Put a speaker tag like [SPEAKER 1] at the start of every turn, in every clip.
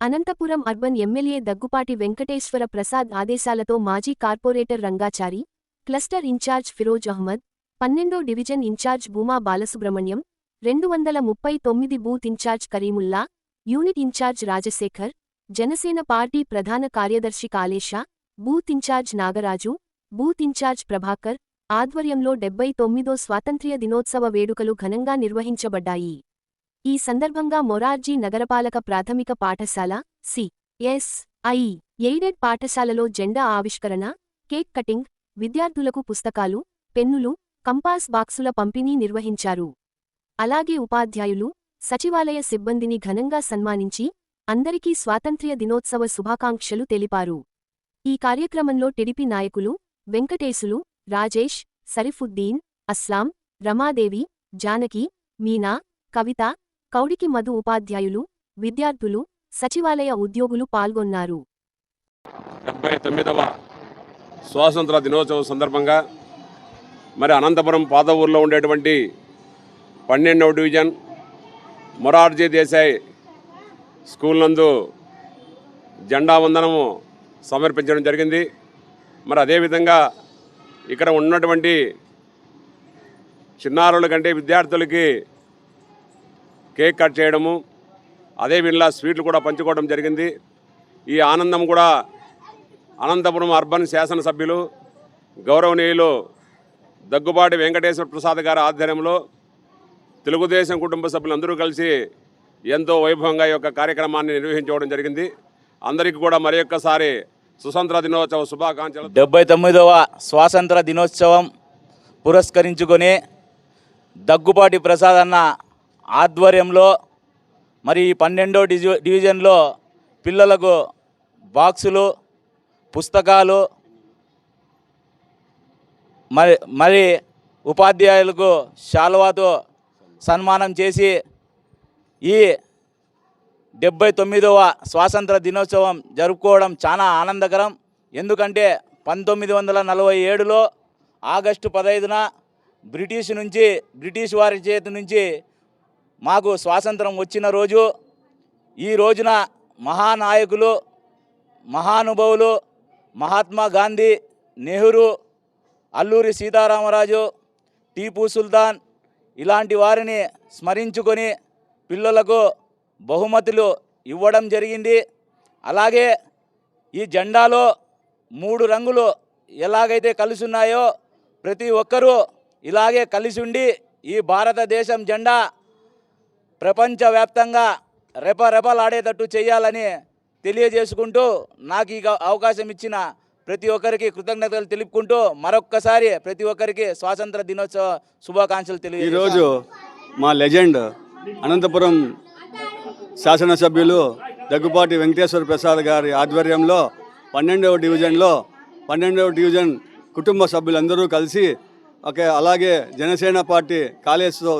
[SPEAKER 1] Anantapuram urban MLA Daggupati Venkateswara Prasad ఆదేశాలతో మాజీ corporator Rangachari cluster incharge Feroz Ahmed పన్నెండో డివిజన్ ఇన్ఛార్జ్ భూమా బాలసుబ్రహ్మణ్యం రెండు వందల ముప్పై తొమ్మిది booth incharge Karimulla unit incharge Rajasekhar Janasena party ప్రధాన కార్యదర్శి Kalesha booth incharge Nagaraju booth incharge Prabhakar ఆధ్వర్యంలో డెబ్బై తొమ్మిదో స్వాతంత్ర్య దినోత్సవ వేడుకలు ఘనంగా నిర్వహించబడ్డాయి. ఈ సందర్భంగా మొరార్జీ నగరపాలక ప్రాథమిక పాఠశాల సి ఎస్ ఐ ఎయిడెడ్ పాఠశాలలో జెండా ఆవిష్కరణ కేక్ కటింగ్ విద్యార్థులకు పుస్తకాలు పెన్నులు కంపాస్ బాక్సుల పంపిణీ నిర్వహించారు. అలాగే ఉపాధ్యాయులు సచివాలయ సిబ్బందిని ఘనంగా సన్మానించి అందరికీ స్వాతంత్ర్య దినోత్సవ శుభాకాంక్షలు తెలిపారు. ఈ కార్యక్రమంలో టిడిపి నాయకులు వెంకటేశులు రాజేష్ సరిఫుద్దీన్ అస్లాం రమాదేవి జానకి మీనా కవిత కౌడికి మధు ఉపాధ్యాయులు విద్యార్థులు సచివాలయ ఉద్యోగులు పాల్గొన్నారు.
[SPEAKER 2] డెబ్బై తొమ్మిదవ స్వాతంత్ర దినోత్సవం సందర్భంగా మరి అనంతపురం పాత ఊర్లో ఉండేటువంటి పన్నెండవ డివిజన్ మొరార్జీ దేశాయ్ స్కూల్ నందు జెండా వందనము సమర్పించడం జరిగింది. మరి అదేవిధంగా ఇక్కడ ఉన్నటువంటి చిన్నారుల కంటే విద్యార్థులకి కేక్ కట్ చేయడము అదే విధంగా స్వీట్లు కూడా పంచుకోవడం జరిగింది. ఈ ఆనందం కూడా అనంతపురం అర్బన్ శాసనసభ్యులు గౌరవనీయులు దగ్గుబాటి వెంకటేశ్వర ప్రసాద్ గారి ఆధ్వర్యంలో తెలుగుదేశం కుటుంబ సభ్యులందరూ కలిసి ఎంతో వైభవంగా ఈ యొక్క కార్యక్రమాన్ని నిర్వహించుకోవడం జరిగింది. అందరికీ కూడా మరి ఒక్కసారి సుతంత్ర దినోత్సవ శుభాకాంక్షలు.
[SPEAKER 3] డెబ్బై తొమ్మిదవ స్వాతంత్ర దినోత్సవం పురస్కరించుకొని దగ్గుబాటి ప్రసాద్ అన్న ఆధ్వర్యంలో మరి పన్నెండో డిజి డివిజన్లో పిల్లలకు బాక్సులు పుస్తకాలు మరి మరి ఉపాధ్యాయులకు శాలువాతో సన్మానం చేసి ఈ డెబ్బై తొమ్మిదవ స్వాతంత్ర దినోత్సవం జరుపుకోవడం చాలా ఆనందకరం. ఎందుకంటే పంతొమ్మిది వందల నలభై ఏడులో ఆగస్టు పదహైదున బ్రిటిష్ నుంచి బ్రిటిష్ వారి చేతి నుంచి మాకు స్వాతంత్రం వచ్చిన రోజు ఈ రోజున మహానాయకులు మహానుభవులు మహాత్మా గాంధీ నెహ్రూ అల్లూరి సీతారామరాజు టీపు సుల్తాన్ ఇలాంటి వారిని స్మరించుకొని పిల్లలకు బహుమతులు ఇవ్వడం జరిగింది. అలాగే ఈ జెండాలో మూడు రంగులు ఎలాగైతే కలిసి ఉన్నాయో ప్రతి ఒక్కరూ ఇలాగే కలిసి ఉండి ఈ భారతదేశం జెండా ప్రపంచవ్యాప్తంగా రెపరెపలాడేటట్టు చేయాలని తెలియజేసుకుంటూ నాకు ఈ అవకాశం ఇచ్చిన ప్రతి ఒక్కరికి కృతజ్ఞతలు తెలుపుకుంటూ మరొక్కసారి ప్రతి ఒక్కరికి స్వాతంత్ర దినోత్సవ శుభాకాంక్షలు తెలియ
[SPEAKER 4] ఈరోజు మా లెజెండ్ అనంతపురం శాసనసభ్యులు దగ్గుపాటి వెంకటేశ్వర ప్రసాద్ గారి ఆధ్వర్యంలో పన్నెండవ డివిజన్లో పన్నెండవ డివిజన్ కుటుంబ సభ్యులందరూ కలిసి ఒక అలాగే జనసేన పార్టీ కాళేశ్వర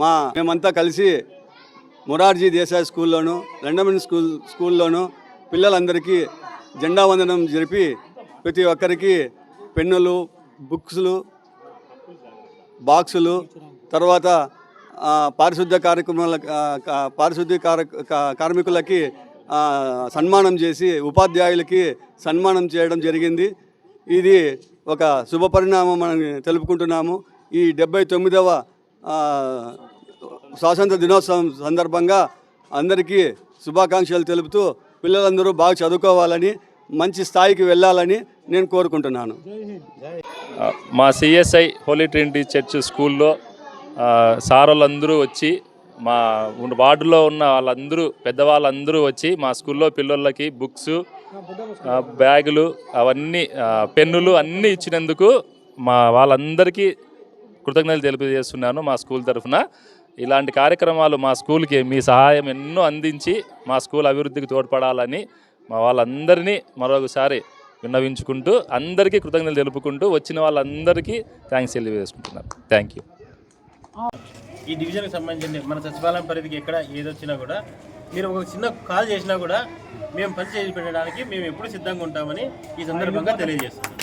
[SPEAKER 4] మా మేమంతా కలిసి మొరార్జీ దేశాయ్ స్కూల్లోను లండమన్ స్కూల్ స్కూల్లోను పిల్లలందరికీ జెండా వందనం జరిపి ప్రతి ఒక్కరికి పెన్నులు బుక్స్లు బాక్సులు తర్వాత పారిశుద్ధ్య కార్యక్రమాల పారిశుద్ధ్య కార్మికులకి సన్మానం చేసి ఉపాధ్యాయులకి సన్మానం చేయడం జరిగింది. ఇది ఒక శుభ పరిణామం మనం తెలుపుకుంటున్నాము. ఈ డెబ్బై తొమ్మిదవ స్వాతంత్ర దినోత్సవం సందర్భంగా అందరికీ శుభాకాంక్షలు తెలుపుతూ పిల్లలందరూ బాగా చదువుకోవాలని మంచి స్థాయికి వెళ్ళాలని నేను కోరుకుంటున్నాను.
[SPEAKER 5] మా సిఎస్ఐ హోలీ ట్రినిటీ చర్చ్ స్కూల్లో ఆ, సార్ వాళ్ళందరూ వచ్చి మా వార్డులో ఉన్న వాళ్ళందరూ పెద్దవాళ్ళందరూ వచ్చి మా స్కూల్లో పిల్లలకి బుక్స్ బ్యాగులు అవన్నీ పెన్నులు అన్నీ ఇచ్చినందుకు మా వాళ్ళందరికీ కృతజ్ఞతలు తెలియజేస్తున్నాను మా స్కూల్ తరఫున. ఇలాంటి కార్యక్రమాలు మా స్కూల్కి మీ సహాయం ఎన్నో అందించి మా స్కూల్ అభివృద్ధికి తోడ్పడాలని మా వాళ్ళందరినీ మరొకసారి విన్నవించుకుంటూ అందరికీ కృతజ్ఞతలు తెలుపుకుంటూ వచ్చిన వాళ్ళందరికీ థ్యాంక్స్ తెలియజేసుకుంటున్నాను. Thank you.
[SPEAKER 6] ఈ డివిజన్కి సంబంధించి మన సచివాలయం పరిధికి ఎక్కడ ఏదొచ్చినా కూడా మీరు ఒక చిన్న కాల్ చేసినా కూడా మేము పని చేసి పెట్టడానికి మేము ఎప్పుడు సిద్ధంగా ఉంటామని ఈ సందర్భంగా తెలియజేస్తున్నాం.